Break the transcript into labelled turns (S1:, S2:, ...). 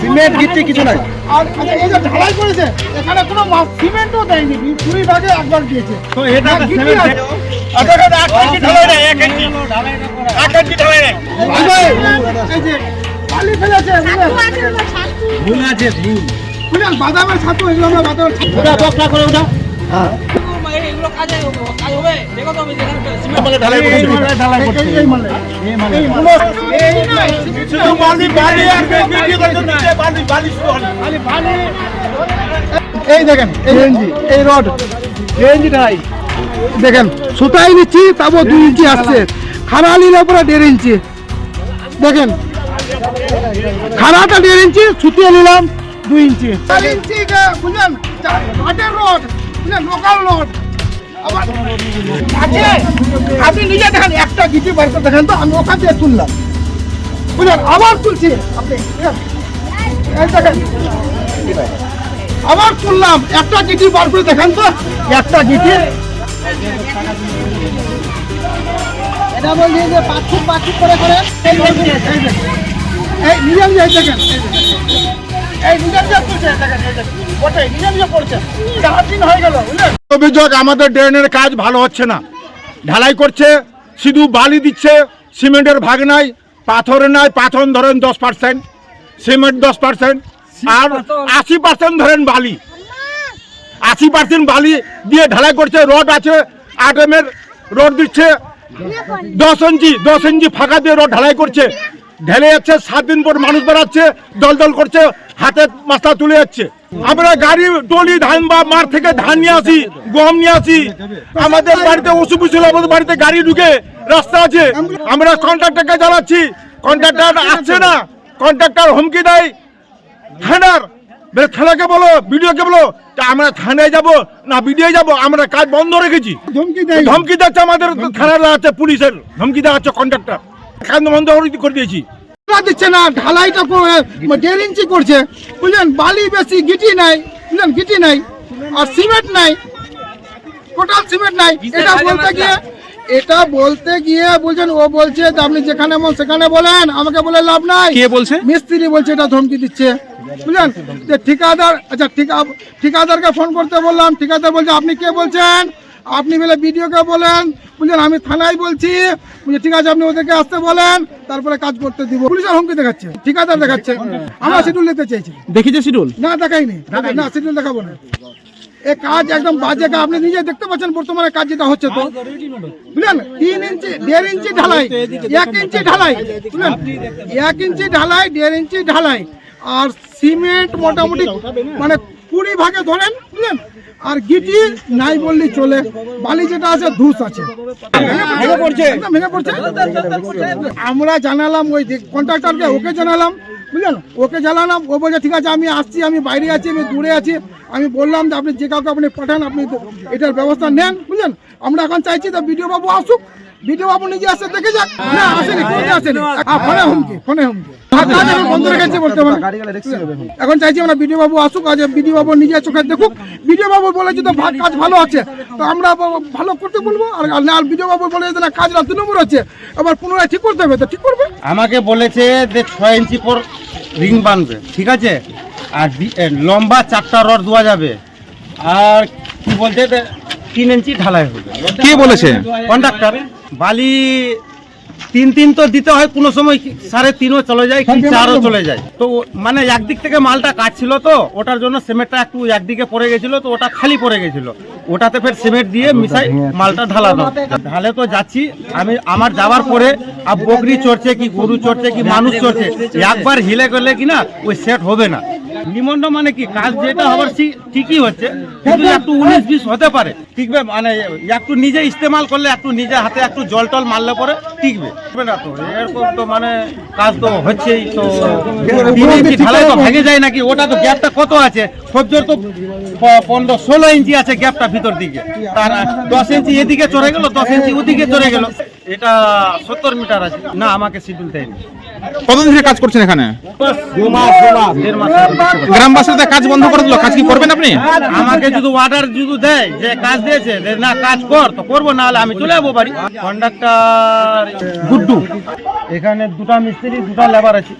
S1: Cement গিট্টি কিছু নাই
S2: আর আচ্ছা, এই যে ঢালাই করেছে এখানে কোনো সিমেন্টও দেয়নি কুড়ি ভাগে একবার দিয়েছে
S1: তো এটা? ভুল আছে ভুল
S2: বাদামের ছাতু এগুলো আমরা বাদামের ছাতু
S1: করে ওটা
S3: এগুলো
S2: এই- দেখেন এই এই রড।
S1: রেঞ্জ ঢালাই
S2: দেখেন সুতাই নিচ্ছি তারপর দুই ইঞ্চি আসছে। খাড়া নিলে পরে দেড় ইঞ্চি। দেখেন খাড়াটা দেড় ইঞ্চি সুতিয়ে নিলাম দুই ইঞ্চি। চার ইঞ্চি বুঝলেন? Local rod. আছে আপনি নিজে দেখেন একটা গিটি বার করে দেখেন তো আমি ওখান থেকে তুললাম। বুঝলেন? আবার তুলছি। আপনি দেখেন। আবার তুললাম। একটা গিটি বার করে দেখেন তো একটা গিটি। এটা বলছি যে পাঁচুক পাঁচুক করে করে এই দেখেন। এই নিজে নিজে দেখেন এই নিজে নিজে করছে দেখেন এই দেখেন। ওটাই নিজে নিজে করছে চার দিন হয়ে গেল বুঝলেন?
S4: অভিযোগ আমাদের ড্রেনের কাজ ভালো হচ্ছে না। ঢালাই করছে শুধু বালি দিচ্ছে, সিমেন্টের ভাগ নাই পাথর নাই, পাথর ধরেন দশ পার্সেন্ট সিমেন্ট দশ পার্সেন্ট আর আশি পার্সেন্ট ধরেন বালি। আশি পার্সেন্ট বালি দিয়ে ঢালাই করছে, রড আছে আট এম এর রড দিচ্ছে, দশ ইঞ্চি দশ ইঞ্চি ফাঁকা দিয়ে রড ঢালাই করছে। ঢেলে যাচ্ছে, সাত দিন পর মানুষ বেড়াচ্ছে দল দল করছে, হাতে মাথা তুলে যাচ্ছে। আমরা গাড়ি, টলি, ধান বা মাঠ থেকে ধান নিয়ে আসি। গম নিয়ে আসি আমাদের বাড়িতে অসুখ ছিল আমাদের বাড়িতে গাড়ি ঢুকে রাস্তা আছে। আমরা কন্ট্রাক্টরকে জানাচ্ছি। কন্ট্রাক্টর আসছে না। কন্ট্রাক্টর হুমকি দেয়। থানার। বলে থানাকে বলো বিডিওকে বলো আমরা থানায় যাব না বিডিও যাব? আমরা কাজ বন্ধ রেখেছি।
S2: ধমকি
S4: দিচ্ছে আমাদের থানার আছে পুলিশের। ধমকি দেওয়া হচ্ছে কন্ট্রাক্টর। কাজ বন্ধ করে- দিয়েছি।
S2: দিচ্ছে না ঢালাইটা করে দেড় ইঞ্চি করছে। বুঝলেন বালি বেশি গিটি নাই। বুঝলেন গিটি নাই। আর সিমেন্ট নাই। টোটাল সিমেন্ট নাই। এটা বলতে গিয়ে এটা বলতে গিয়ে বলছেন ও বলছে যে আপনি যেখানে মন সেখানে বলেন আমাকে বলে লাভ নাই।
S1: কে বলছে?
S2: মিস্ত্রি বলছে এটা ধমকি দিচ্ছে। বুঝলেন? যে ঠিকাদার আচ্ছা ঠিকা ঠিকাদারকে ফোন করতে বললাম ঠিকাদার বলছে আপনি কে বলছেন? আপনি বলে বিডিওকে বলেন। বুঝলেন? আমি থানায় বলছি বুঝলি ঠিক আছে আপনি ওদেরকে আসতে বলেন তারপরে কাজ করতে দিব। পুলিশের হুমকি দেখাচ্ছে ঠিকাদার দেখাচ্ছে। আমরা শিডিউল নিতে চাইছি।
S1: দেখেছে শিডিউল।
S2: না দেখাইনি। না শিডিউল দেখাবো না। এ কাজ একদম বাজে কাজ। আপনি নিজে দেখতে পাচ্ছেন বর্তমানে কাজ যেটা হচ্ছে তো। বুঝলেন? তিন ইঞ্চি দেড় ইঞ্চি ঢালাই এক ইঞ্চি ঢালাই বুঝলেন? এক ইঞ্চি ঢালাই দেড় ইঞ্চি ঢালাই। আর সিমেন্ট মোটামুটি মানে কুড়ি ভাগে ধরেন বুঝলেন? আর গিটি নাই বললেই চলে। বালি যেটা আছে ধূস আছে। আমরা জানালাম ওই কন্ট্রাক্টরকে ওকে জানালাম। বুঝলেন? ওকে জ্বালালাম, ও বলছে, ঠিক আছে, আমি আসছি, আমি বাইরে আছি, আমি দূরে আছি। আমি বললাম যে, আপনি যে কাউকে আপনি পাঠান, আপনি এটার ব্যবস্থা নেন। বুঝলেন? আমরা এখন চাইছি তো বিডিও বাবু আসুক বিডিও বাবু নিজে আসে দেখে যাক। না, আসেনি কোনোদিন আসেনি। ফোনে হুমকি ফোনে হুমকি। রেখেছে বর্তমানে। এখন চাইছি আমরা বিডিও বাবু আসুক, আজ বিডিও বাবু নিজে চোখে দেখুক। বিডিও বাবু বলেছে তো, ভা- কাজ ভালো আছে। তো আমরা ভালো করতে বলব, আর না বিডিও বাবু বলে যে, না, কাজ না দু নম্বর আছে আবার পুনরায় ঠিক করতে হবে, তো ঠিক করবে।
S5: আমাকে বলেছে যে, ছয় ইঞ্চি পর রিং বানবে ঠিক আছে? আর লম্বা চারটা রড দেওয়া যাবে। আর কি বলতে তিন ইঞ্চি ঢালাই হবে।
S1: কে বলেছে?
S5: কন্ডাক্টর। বালি তিন তিন তো দিতে হয় কোনো সময় সাড়ে তিনও চলে যায় কি চারও চলে যায়। তো মানে একদিক থেকে মালটা কাটছিল তো ওটার জন্য সিমেন্টটা একটু একদিকে পড়ে গেছিল তো ওটা খালি পড়ে গেছিল। ওটাতে ফের সিমেন্ট দিয়ে মিশাই মালটা ঢালানো। ঢালে তো যাচ্ছি আমি আমার যাওয়ার পরে আর বকরি চড়ছে কি গরু চড়ছে কি মানুষ চড়ছে একবার হিলে গেলে কি না ওই সেট হবে না। মানে কি? কাজ যেটা হবার ঠিকই হচ্ছে, কিন্তু একটু উনিশ বিশ হতে পারে। টিকবে মানে একটু নিজে ইস্তেমাল করলে একটু নিজে হাতে একটু জল টল মারলে পরে টিকবে মানে ভেঙে যায় নাকি? ওটা তো গ্যাপটা কত আছে? পনেরো ষোলো ইঞ্চি আছে গ্যাপটা ভিতর দিকে। দশ ইঞ্চি এদিকে চলে গেল, দশ ইঞ্চি ওদিকে চলে গেল। এটা সত্তর মিটার আছে। না আমাকে শিডিউল দেয়নি।
S1: কতদিন ধরে কাজ করছেন এখানে?
S5: গ্রামবাসীদের
S1: গ্রামবাসীরা কাজ বন্ধ করে দিল কাজ কি করবেন আপনি?
S5: আমাকে যদি অর্ডার যদি দেয় যে কাজ দিয়েছে না কাজ কর তো করব না হলে আমি চলে যাব বাড়ি। কন্ডাক্টর গুড্ডু। এখানে দুটা মিস্ত্রি দুটা লেবার আছে।